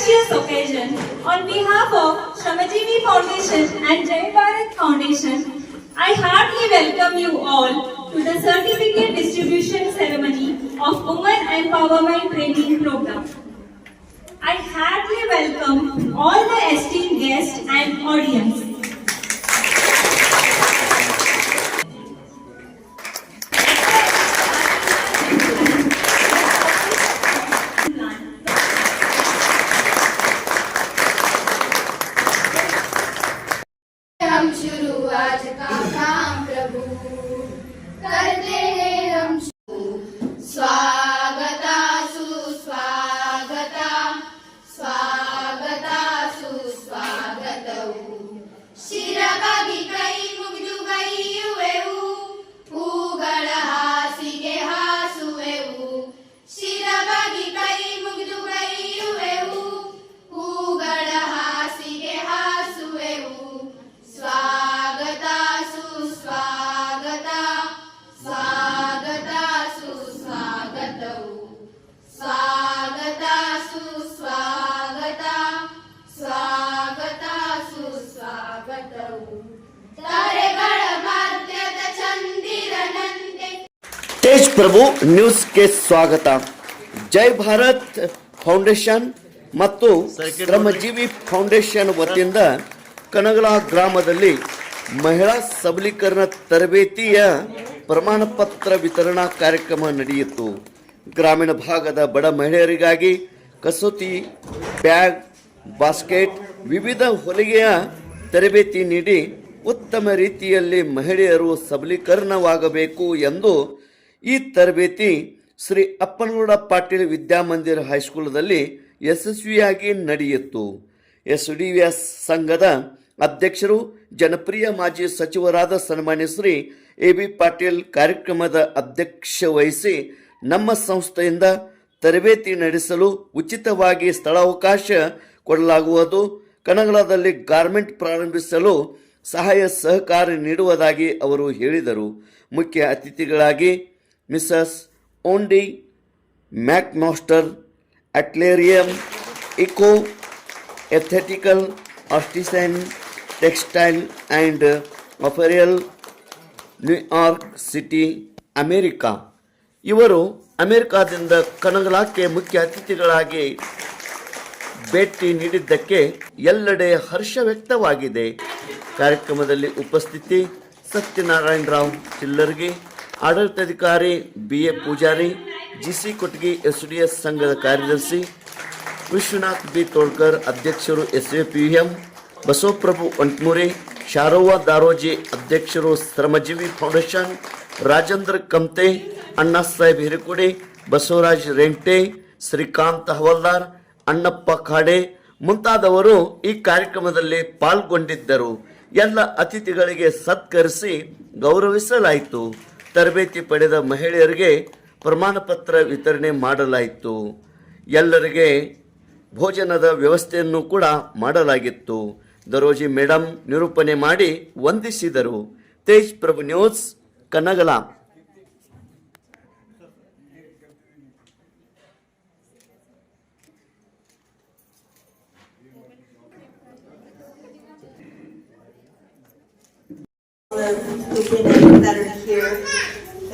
auspicious occasion, on behalf of Shamajivi Foundation and Jai Bharat Foundation, I heartily welcome you all to the certificate distribution ceremony of Women Empowerment Training Program. I heartily welcome all the esteemed guests and audience. हम शुरू का काम प्रभु। करते हैं हम ತೇಜ್ ಪ್ರಭು ನ್ಯೂಸ್ಗೆ ಸ್ವಾಗತ. ಜೈ Bharat foundation ಮತ್ತು ಶ್ರಮಜೀವಿ ಫೌಂಡೇಶನ್ ವತಿಯಿಂದ ಕನಗಲ ಗ್ರಾಮದಲ್ಲಿ ಮಹಿಳಾ ಸಬಲೀಕರಣ ತರಬೇತಿಯ ಪ್ರಮಾಣ ಪತ್ರ ವಿತರಣಾ ಕಾರ್ಯಕ್ರಮ ನಡೆಯಿತು. ಗ್ರಾಮೀಣ ಭಾಗದ ಬಡ ಮಹಿಳೆಯರಿಗಾಗಿ ಕಸೂತಿ, ಬ್ಯಾಗ್, ಬಾಸ್ಕೆಟ್, ವಿವಿಧ ಹೊಲಿಗೆಯ ತರಬೇತಿ ನೀಡಿ ಉತ್ತಮ ರೀತಿಯಲ್ಲಿ ಮಹಿಳೆಯರು ಸಬಲೀಕರಣವಾಗಬೇಕು ಎಂದು ಈ ತರಬೇತಿ ಶ್ರೀ ಅಪ್ಪನಗೌಡ ಪಾಟೀಲ್ ವಿದ್ಯಾಮಂದಿರ ಹೈಸ್ಕೂಲದಲ್ಲಿ ಯಶಸ್ವಿಯಾಗಿ ನಡೆಯಿತು. ಎಸ್ ಡಿ ಎಸ್ ಸಂಘದ ಅಧ್ಯಕ್ಷರು, ಜನಪ್ರಿಯ ಮಾಜಿ ಸಚಿವರಾದ ಸನ್ಮಾನ್ಯ ಶ್ರೀ ಎ ಬಿ ಪಾಟೀಲ್ ಕಾರ್ಯಕ್ರಮದ ಅಧ್ಯಕ್ಷ ವಹಿಸಿ ನಮ್ಮ ಸಂಸ್ಥೆಯಿಂದ ತರಬೇತಿ ನಡೆಸಲು ಉಚಿತವಾಗಿ ಸ್ಥಳಾವಕಾಶ ಕೊಡಲಾಗುವುದು. ಕನಗಲದಲ್ಲಿ ಗಾರ್ಮೆಂಟ್ ಪ್ರಾರಂಭಿಸಲು ಸಹಾಯ ಸಹಕಾರ ನೀಡುವುದಾಗಿ ಅವರು ಹೇಳಿದರು. ಮುಖ್ಯ ಅತಿಥಿಗಳಾಗಿ Mrs Wendy McMaster ಅಟ್ಲೇರಿಯಂ eco ethical artisan textile and apparel New York city America ಇವರು ಅಮೆರಿಕಾದಿಂದ ಕನಗಲಾಕ್ಕೆ ಮುಖ್ಯ ಅತಿಥಿಗಳಾಗಿ ಭೇಟಿ ನೀಡಿದ್ದಕ್ಕೆ ಎಲ್ಲೆಡೆ ಹರ್ಷ ವ್ಯಕ್ತವಾಗಿದೆ. ಕಾರ್ಯಕ್ರಮದಲ್ಲಿ ಉಪಸ್ಥಿತಿ ಸತ್ಯನಾರಾಯಣರಾವ್ ಚಿಲ್ಲರ್ಗಿ ಆಡಳಿತಾಧಿಕಾರಿ B A Pujari, GC Kotgi S D S ಸಂಘದ ಕಾರ್ಯದರ್ಶಿ ವಿಶ್ವನಾಥ್ ಬಿ. ತೋಳ್ಕರ್, ಅಧ್ಯಕ್ಷರು S A P M Basavaprabhu Ontmuri ಶಾರೋವ Daroji ಅಧ್ಯಕ್ಷರು ಶ್ರಮಜೀವಿ ಫೌಂಡೇಶನ್, ರಾಜೇಂದ್ರ ಕಮ್ತೆ ಅಣ್ಣಾ ಸಾಹೇಬ್ ಹಿರಿಕುಡಿ, ಬಸವರಾಜ್ ರೆಂಟೆ, ಶ್ರೀಕಾಂತ್ ಹವಲ್ದಾರ್, ಅಣ್ಣಪ್ಪ ಖಾಡೆ ಮುಂತಾದವರು ಈ ಕಾರ್ಯಕ್ರಮದಲ್ಲಿ ಪಾಲ್ಗೊಂಡಿದ್ದರು. ಎಲ್ಲ ಅತಿಥಿಗಳಿಗೆ ಸತ್ಕರಿಸಿ ಗೌರವಿಸಲಾಯಿತು. ತರಬೇತಿ ಪಡೆದ ಮಹಿಳೆಯರಿಗೆ ಪ್ರಮಾಣ ಪತ್ರ ವಿತರಣೆ ಮಾಡಲಾಯಿತು. ಎಲ್ಲರಿಗೆ ಭೋಜನದ ವ್ಯವಸ್ಥೆಯನ್ನು ಕೂಡ ಮಾಡಲಾಗಿತ್ತು. ದರೋಜಿ ಮೇಡಮ್ ನಿರೂಪಣೆ ಮಾಡಿ ವಂದಿಸಿದರು. Tej Prabhu news Kanagala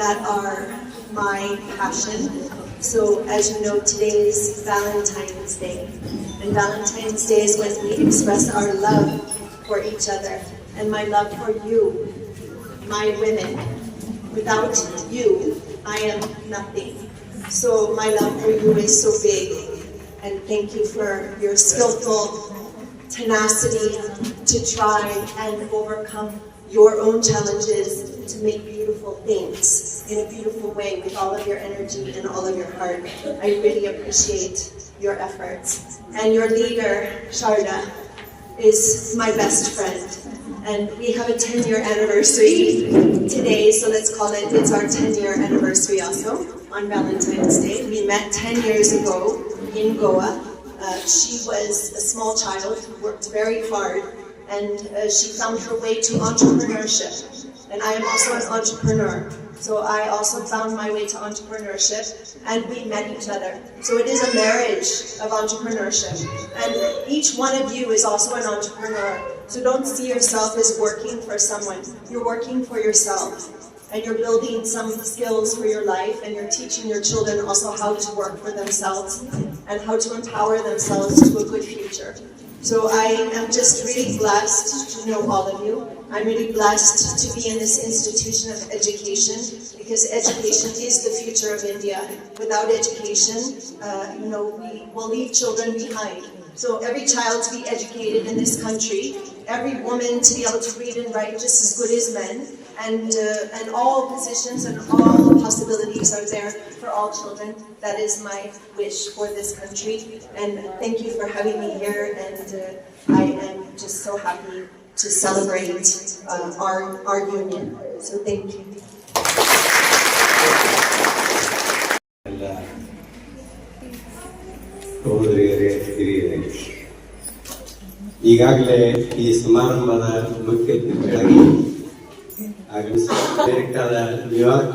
that are my passion. So as you know, today is Valentine's Day. And Valentine's Day is when we express our love for each other and my love for you, my women. Without you, I am nothing. So my love for you is so big. And thank you for your skillful tenacity to try and overcome your own challenges to make beautiful things in a beautiful way with all of your energy and all of your heart. I really appreciate your efforts. And your leader, Sharda, is my best friend. And we have a 10 year anniversary today, so let's call it, it's our 10 year anniversary also on Valentine's Day. We met 10 years ago in Goa. Uh, she was a small child who worked very hard and uh, she found her way to entrepreneurship. And I am also an entrepreneur. So I also found my way to entrepreneurship and we met each other. So it is a marriage of entrepreneurship. And each one of you is also an entrepreneur. So don't see yourself as working for someone. You're working for yourself. And you're building some skills for your life and you're teaching your children also how to work for themselves and how to empower themselves to a good future. So I am just really blessed to know all of you. I'm really blessed to be in this institution of education because education is the future of India. Without education, uh, you know, we will leave children behind. So every child to be educated in this country, every woman to be able to read and write just as good as men, and uh, and all positions and all possibilities are there for all children. That is my wish for this country. And thank you for having me here. And uh, I am just so happy to celebrate uh, our our union. So thank you. ಎಲ್ಲ ಸಹೋದರಿಯರೇ ಹಿರಿಯರೇ ಈಗಾಗಲೇ ಈ ಸಮಾರಂಭದ ಮುಖ್ಯ ಅತಿಥಿಗಳಾಗಿ ಆಗಮಿಸಿ ಆದ ನ್ಯೂಯಾರ್ಕ್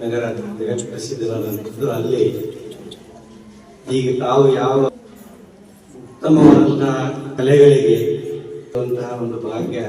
ನಗರ ಜಗತ್ ಪ್ರಸಿದ್ಧವಾದಂಥದ್ದು ಅಲ್ಲಿ ಈಗ ತಾವು ಯಾವ ಉತ್ತಮವಾದಂತಹ ಕಲೆಗಳಿಗೆ ಒಂದು ಭಾಗ್ಯ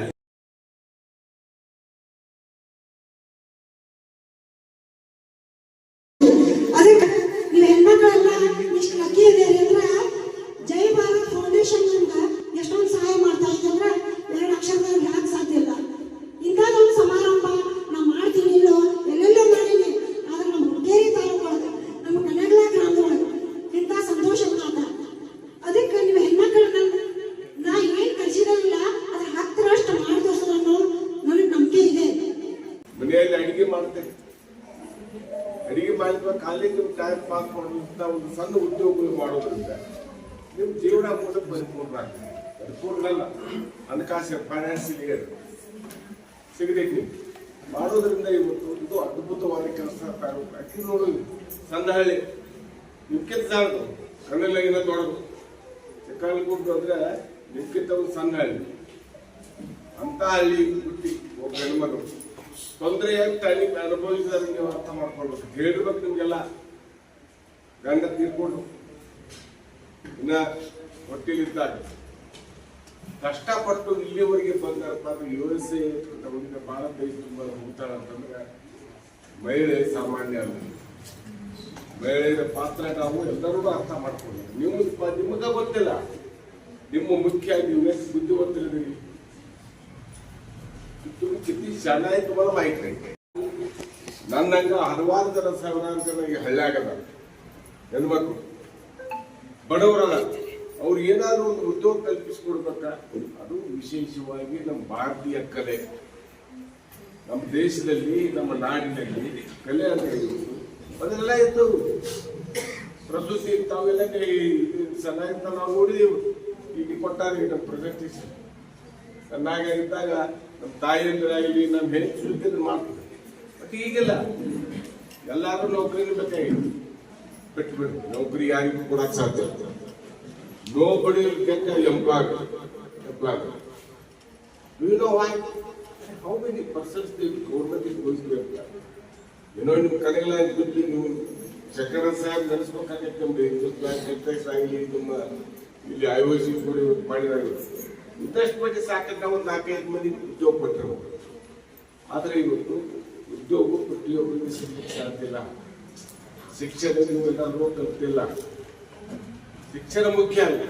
ನಿಮ್ಮ ಜೀವನ ಕೂಡ ಪರಿಪೂರ್ಣ ಪರಿಪೂರ್ಣ ಅಲ್ಲ. ಹಣಕಾಸು ಫೈನಾನ್ಸಿಯಲ್ ಸಿಗಬೇಕು ನೀವು ಮಾಡೋದ್ರಿಂದ ಇವತ್ತು ಇದು ಅದ್ಭುತವಾದ ಕೆಲಸ ಅಕ್ಕಿ ನೋಡು ಸಣ್ಣ ಹಳ್ಳಿ ನಿಮ್ಕಿಂತ ಸಾಲದು ತೊಡಗು ದೊಡ್ಡದು ಚಿಕ್ಕಲಗುಡ್ಡು ಅಂದ್ರೆ ನಿಮ್ಕಿಂತ ಒಂದು ಸಣ್ಣ ಹಳ್ಳಿ ಅಂತ ಹಳ್ಳಿ ಹುಟ್ಟಿ ಒಬ್ಬ ಹೆಣ್ಮಗಳು. ತೊಂದರೆ ಅಂತ ನೀವು ಅನುಭವಿಸಿದ್ರೆ ನೀವು ಅರ್ಥ ಮಾಡ್ಕೊಳ್ಬೇಕು. ಹೇಳ್ಬೇಕು ನಿಮ್ಗೆಲ್ಲ. ಗಂಡ ತೀರ್ಕೊಂಡು. ಇನ್ನ ಹೊಟ್ಟಿಲಿದ್ದಾಗ ಕಷ್ಟಪಟ್ಟು ಇಲ್ಲಿವರೆಗೆ ಬಂದಪ್ಪ ಅದು ಯು ಎಸ್ ಎ ಬಹಳ ದೇಶ ತುಂಬ ಹೋಗ್ತಾಳೆ ಅಂತಂದ್ರೆ ಮಹಿಳೆ ಸಾಮಾನ್ಯ ಅಲ್ಲ ಮಹಿಳೆಯರ ಪಾತ್ರ ನಾವು ಎಲ್ಲರೂ ಅರ್ಥ ಮಾಡ್ಕೊಂಡು ನಿಮ್ಮ ನಿಮಗ ಗೊತ್ತಿಲ್ಲ ನಿಮ್ಮ ಮುಖ್ಯ ನೀವು ಎಷ್ಟು ಬುದ್ಧಿವಂತರಿದ್ದೀರಿ तुम्ही किती शाणा आहे तुम्हाला माहित नाही ನನ್ನಂಗ ಹಲವಾರು ಜನ ಸಾವಿರಾರು ಜನ ಈ ಹಳ್ಳ್ಯಾಗದ ಹೆಣ್ಮಕ್ಳು ಬಡವರಲ್ಲ, ಅವ್ರು ಏನಾದರೂ ಒಂದು ಉದ್ಯೋಗ ಕಲ್ಪಿಸ್ಕೊಡ್ಬೇಕ? ಅದು ವಿಶೇಷವಾಗಿ ನಮ್ಮ ಭಾರತೀಯ ಕಲೆ. ನಮ್ಮ ದೇಶದಲ್ಲಿ, ನಮ್ಮ ನಾಡಿನಲ್ಲಿ ಕಲೆ ಅಂತ ಹೇಳಿದ್ರು ಅದೆಲ್ಲ ಇತ್ತು ಪ್ರಸ್ತುತಿ ತಾವೆಲ್ಲ ಸಲಹಿಂದ ನಾವು ನೋಡಿದೆವು. ಈಗ ಕೊಟ್ಟಾರೆ ನಮ್ಮ ಪ್ರಗತಿ ಚೆನ್ನಾಗಿ ಇದ್ದಾಗ ನಮ್ಮ ತಾಯಿಯಂದ್ರಾಗಲಿ ನಮ್ಮ ಹೆಂಡತಿದ್ರು ಮಾಡ್ತೀವಿ ಬಟ್ ಈಗಿಲ್ಲ ಎಲ್ಲಾರು ನೌಕರಿ ಬೇಕಾಗಿತ್ತು. ನೌಕರಿ ಯಾರಿಗೂ ಕೊಡಕ್ ಸಾಧ್ಯ nobody get employ employ Do you know why? How many persons the government is going to employ? ಏನೋ ನಿಮ್ಮ ಕಡೆಗೆಲ್ಲ ಬಿದ್ದು ನೀವು ಸೆಕ್ರೆಟರಿ ಸಾಹೇಬ್ ನಡೆಸ್ಬೇಕಾಗತ್ತೆ ನಮ್ದು ಎಕ್ಸೈಸ್ ಆಗಲಿ ನಿಮ್ಮ ಇಲ್ಲಿ ಐ ಒ ಸಿ ಕೂಡ ಇವತ್ತು ಮಾಡಿದಾಗ ಇಂಟ್ರೆಸ್ಟ್ ಬಗ್ಗೆ ಸಾಕಂತ ಒಂದು ನಾಲ್ಕೈದು ಮಂದಿ ಉದ್ಯೋಗ ಕೊಟ್ಟಿರ್ಬೋದು ಆದರೆ ಇವತ್ತು ಉದ್ಯೋಗ ಪ್ರತಿಯೊಬ್ಬರಿಗೆ ಸಿಗ್ಲಿಕ್ಕೆ ಸಾಧ್ಯ ಇಲ್ಲ. ಶಿಕ್ಷಣ ನೀವು ಕಲ್ತಿಲ್ಲ ಶಿಕ್ಷಣ ಮುಖ್ಯ ಅಲ್ಲ